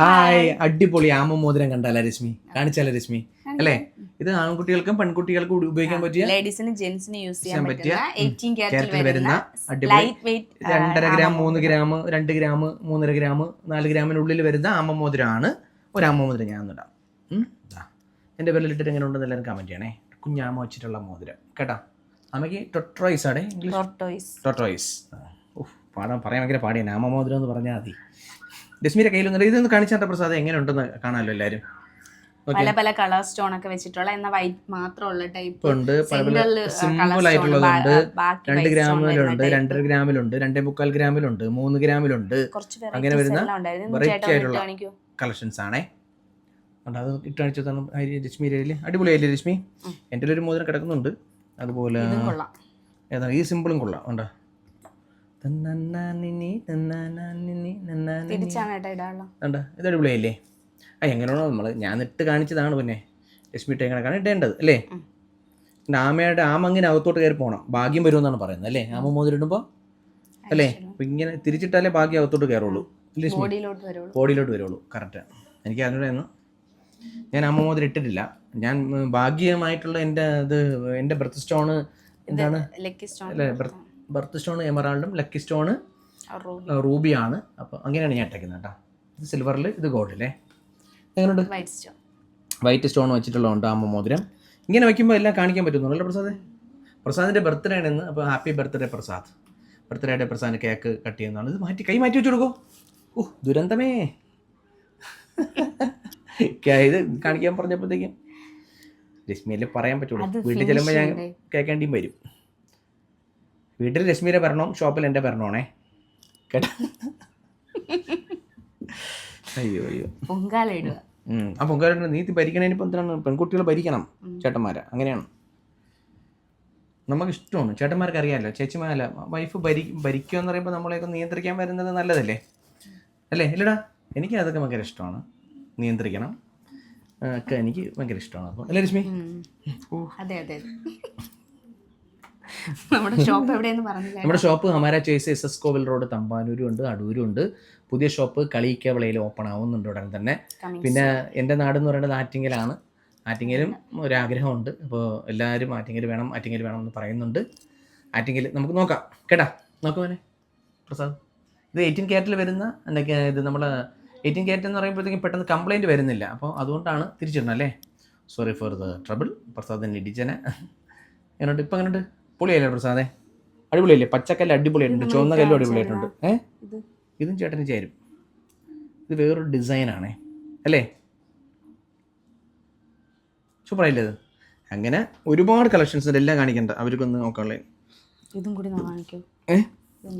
Hi. അടിപൊളി ആമ മോതിരം കണ്ടാല രശ്മി? കാണിച്ചാല രശ്മി? അല്ലേ? ഇത് ആൺകുട്ടികൾക്കും പെൺകുട്ടികൾക്കും ഉപയോഗിക്കാൻ പറ്റിയ ലേഡീസിനും ജെന്റ്സിന് യൂസ് ചെയ്യാൻ പറ്റിയ, ക്യാരറ്റിൽ വരുന്ന അടിപൊളി രണ്ടര ഗ്രാം മൂന്ന് ഗ്രാം രണ്ട് ഗ്രാം മൂന്നര ഗ്രാം നാല് ഗ്രാമിനുള്ളിൽ വരുന്ന ആമ മോതിരമാണ് ഒരു ആമ മോതിരം ഞാൻ ഇടാം. എന്റെ പേരിലിട്ടിട്ട് എങ്ങനെ ഉണ്ടെന്ന് എല്ലാവരും കമന്റ് ചെയ്യണേ. കുഞ്ഞാമ വെച്ചിട്ടുള്ള മോതിരം. കേട്ടാ? അമ്മയ്ക്ക് ടൊട്രോയിസ് ആണ് ഇംഗ്ലീഷ്? ടൊട്ടോയിസ് പാടാൻ പറയാൻ ഭയങ്കര പാടിയാണ്. ആമ മോതിരം എന്ന് പറഞ്ഞാൽ മതി. രശ്മിയുടെ കയ്യിലൊന്നുമില്ല ഇതൊന്ന് കാണിച്ചാൽ പ്രസാദം എങ്ങനെ ഉണ്ടെന്ന് കാണാമല്ലോ എല്ലാവരും. പല പല കളർ സ്റ്റോൺ ഒക്കെ വെച്ചിട്ടുള്ള എന്നാ വൈറ്റ് മാത്രമുള്ള ടൈപ്പ് ഉണ്ട്. സിമ്പിൾ ആയിട്ടുള്ളതുണ്ട്. രണ്ട് ഗ്രാമിലുണ്ട് രണ്ടര ഗ്രാമിലുണ്ട് രണ്ടേ മുക്കാൽ ഗ്രാമിലുണ്ട് മൂന്ന് ഗ്രാമിലുണ്ട് അങ്ങനെ വരുന്ന വെറൈറ്റി ആയിട്ടുള്ള കളക്ഷൻസ് ആണേ. അത് ഇട്ട് കാണിച്ചതാണ് രശ്മി രേലി അടിപൊളിയായില്ലേ രശ്മി എന്റെ ഒരു മോതിരം കിടക്കുന്നുണ്ട്. അതുപോലെ ഏതാണ് ഈ സിമ്പിളും കൊള്ളാം. ഉണ്ടോ. എങ്ങനെയാണോ നമ്മൾ ഞാൻ ഇട്ട് കാണിച്ചതാണ് പിന്നെ ലക്ഷ്മി ഇട്ട് ഇടേണ്ടത് അല്ലേ ആമയുടെ ആമ അങ്ങനെ അകത്തോട്ട് കയറി പോകണം ഭാഗ്യം വരുമെന്നാണ് പറയുന്നത് അല്ലേ ആമ മോതിരിടുമ്പോ അല്ലേ ഇങ്ങനെ തിരിച്ചിട്ടാലേ ഭാഗ്യം അകത്തോട്ട് കയറുള്ളൂ ബോഡിയിലോട്ട് വരുള്ളൂ കറക്റ്റ് എനിക്ക് അതിനോടായിരുന്നു ഞാൻ ആമ മോതിരം ഇട്ടിട്ടില്ല ഞാൻ ഭാഗ്യമായിട്ടുള്ള എന്റെ ഇത് എന്റെ ബർത്ത് സ്റ്റോണ് എന്താണ് സ്റ്റോൺ ബർത്ത് സ്റ്റോൺ എമറാൾഡും ലക്കി സ്റ്റോണ് റൂബിയാണ്. അപ്പോൾ അങ്ങനെയാണ് ഞാൻ ഇട്ടേക്കുന്നത് കേട്ടോ. ഇത് സിൽവറിൽ ഇത് ഗോൾഡിലേ. എങ്ങനെയുണ്ട്? വൈറ്റ് സ്റ്റോൺ സ്റ്റോൺ വെച്ചിട്ടുള്ളതുണ്ട് അമ്മ മോതിരം. ഇങ്ങനെ വയ്ക്കുമ്പോൾ എല്ലാം കാണിക്കാൻ പറ്റുന്നുണ്ടല്ലോ പ്രസാദ്? പ്രസാദിന്റെ ബർത്ത്ഡേ ആണെന്ന് അപ്പോൾ ഹാപ്പി ബർത്ത്ഡേ പ്രസാദ്. ബർത്ത്ഡേയുടെ പ്രസാദ് കേക്ക് കട്ട് ചെയ്യുന്നതാണ്. ഇത് മാറ്റി കൈ മാറ്റി വെച്ചു കൊടുക്കും. ഓ ദുരന്തമേ. ഇത് കാണിക്കാൻ പറഞ്ഞപ്പോഴത്തേക്കും രശ്മിയല്ലേ പറയാൻ പറ്റുള്ളൂ. വീട്ടിൽ ചെല്ലുമ്പോൾ ഞാൻ കേൾക്കേണ്ടിയും വരും. വീട്ടിൽ രശ്മിയുടെ ഭരണവും ഷോപ്പിൽ എന്റെ ഭരണമാണേ. കേട്ടോ? അയ്യോ അയ്യോ. പൊങ്കാല ആ പൊങ്കാലുണ്ട് നീതി ഭരിക്കണതിന് ഇപ്പം എന്താണ്? പെൺകുട്ടികൾ ഭരിക്കണം ചേട്ടന്മാരെ. അങ്ങനെയാണ്. നമുക്ക് ഇഷ്ടമാണ് ചേട്ടന്മാർക്ക് അറിയാമല്ലോ ചേച്ചിമാരല്ല. വൈഫ് ഭരി ഭരിക്കുക എന്ന് പറയുമ്പോൾ നമ്മളെയൊക്കെ നിയന്ത്രിക്കാൻ വരുന്നത് നല്ലതല്ലേ? അല്ലേ? ഇല്ലടാ എനിക്ക് അതൊക്കെ ഭയങ്കര ഇഷ്ടമാണ്. നിയന്ത്രിക്കണം. ഒക്കെ എനിക്ക് ഭയങ്കര ഇഷ്ടമാണ്. അപ്പോൾ അല്ലേ രശ്മി? അതെ അതെ. നമ്മുടെ ഷോപ്പ് എവിടെയെന്ന് പറഞ്ഞില്ല നമ്മുടെ ഷോപ്പ് ഹമാര ചേസ് എസ് എസ് കോവിൽ റോഡ് തമ്പാനൂരും ഉണ്ട് അടൂരും ഉണ്ട്. പുതിയ ഷോപ്പ് കളിക്കവളയിൽ ഓപ്പൺ ആവുന്നുണ്ട് ഉടൻ തന്നെ. പിന്നെ എന്റെ നാട് എന്ന് പറയുന്നത് ആറ്റിങ്ങലാണ്. ആറ്റിങ്ങലും ഒരാഗ്രഹമുണ്ട്. അപ്പോൾ എല്ലാവരും ആറ്റിങ്ങൽ വേണം ആറ്റിങ്ങൽ വേണം എന്ന് പറയുന്നുണ്ട്. ആറ്റിങ്ങൽ നമുക്ക് നോക്കാം. കേട്ടാ നോക്കുവാനെ പ്രസാദ്. ഇത് എയ്റ്റീൻ ക്യാരറ്റിൽ വരുന്ന എന്തൊക്കെ ഇത്? നമ്മൾ എയ്റ്റീൻ ക്യാരറ്റ് എന്ന് പറയുമ്പോഴത്തേക്കും പെട്ടെന്ന് കംപ്ലൈന്റ് വരുന്നില്ല. അപ്പോൾ അതുകൊണ്ടാണ് തിരിച്ചിടണം അല്ലേ? സോറി ഫോർ ദ ട്രബിൾ പ്രസാദിന്റെ ഇടിച്ചനെ എങ്ങനെയുണ്ട് ഇപ്പം എങ്ങനെയുണ്ട് പൊളിയല്ലേ പ്രസാദേ അടിപൊളിയല്ലേ? പച്ചക്കല്ല് അടിപൊളിയായിട്ടുണ്ട്. ചുവന്ന കല്ലും അടിപൊളിയായിട്ടുണ്ട്. ഏ? ഇത്. ഇതും ചേട്ടന് ചേരും. ഇത് വേറൊരു ഡിസൈനാണേ. അല്ലേ? സൂപ്പറായില്ലേ ഇത്? അങ്ങനെ ഒരുപാട് കളക്ഷൻസ് എല്ലാം കാണിക്കണ്ട. അവർക്കൊന്ന് നോക്കാനുള്ളേ ഇതും കൂടി കാണിക്കൂ.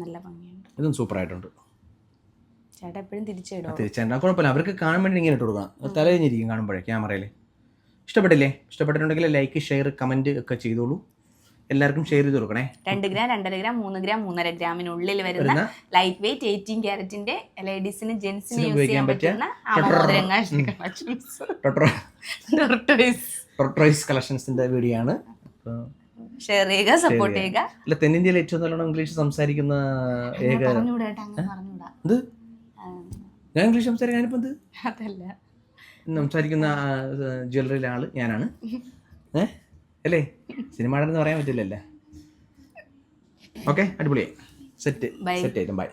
നല്ല ഭംഗിയുണ്ട്. ഇതും സൂപ്പറായിട്ടുണ്ട്. ചേട്ടാ എപ്പോഴും തിരിച്ചിടോ? കുഴപ്പമില്ല. അവർക്ക് കാണാൻ വേണ്ടി ഇങ്ങനെ ഇട്ട് കൊടുക്കണം തലേഞ്ഞിരിക്കും കാണുമ്പോഴേ ക്യാമറയിൽ. ഇഷ്ടപ്പെട്ടില്ലേ? ഇഷ്ടപ്പെട്ടിട്ടുണ്ടെങ്കിൽ ലൈക്ക് ഷെയർ കമന്റ് ഒക്കെ ചെയ്തോളൂ. എല്ലാവർക്കും ഷെയർ ചെയ്ത് കൊടുക്കണേ. രണ്ട് ഗ്രാം രണ്ടര ഗ്രാം മൂന്ന് ഗ്രാം മൂന്നര ഗ്രാമിനുള്ളിൽ വരുന്ന ലൈറ്റ് വെയിറ്റ് എയ്റ്റീൻ ക്യാരറ്റിന്റെ ലേഡീസിന് ജെന്റ്സിന് യൂസ് ചെയ്യാൻ പറ്റുന്ന ആമോദരങ്ങൾ ടൊട്രോയ്സ്. കളക്ഷൻസിന്റെ വീഡിയോ ആണ്. ഷെയർ ചെയ്യുക സപ്പോർട്ട് ചെയ്യുക. അല്ല തെന്നിന്ത്യയിൽ ഏറ്റവും നല്ലോണം ഇംഗ്ലീഷ് സംസാരിക്കുന്ന ഏക ആ, ഞാൻ ഇംഗ്ലീഷ് സംസാരിക്കാൻ ഇപ്പൊ എന്ത്? അതല്ല. സംസാരിക്കുന്ന ജ്വല്ലറിയിലെ ആൾ ഞാനാണ്. ഏ? അല്ലേ? സിനിമ പറയാൻ പറ്റില്ലല്ലേ? ഓക്കെ അടിപൊളിയായി സെറ്റ്. സെറ്റ് ആയിട്ടും ബൈ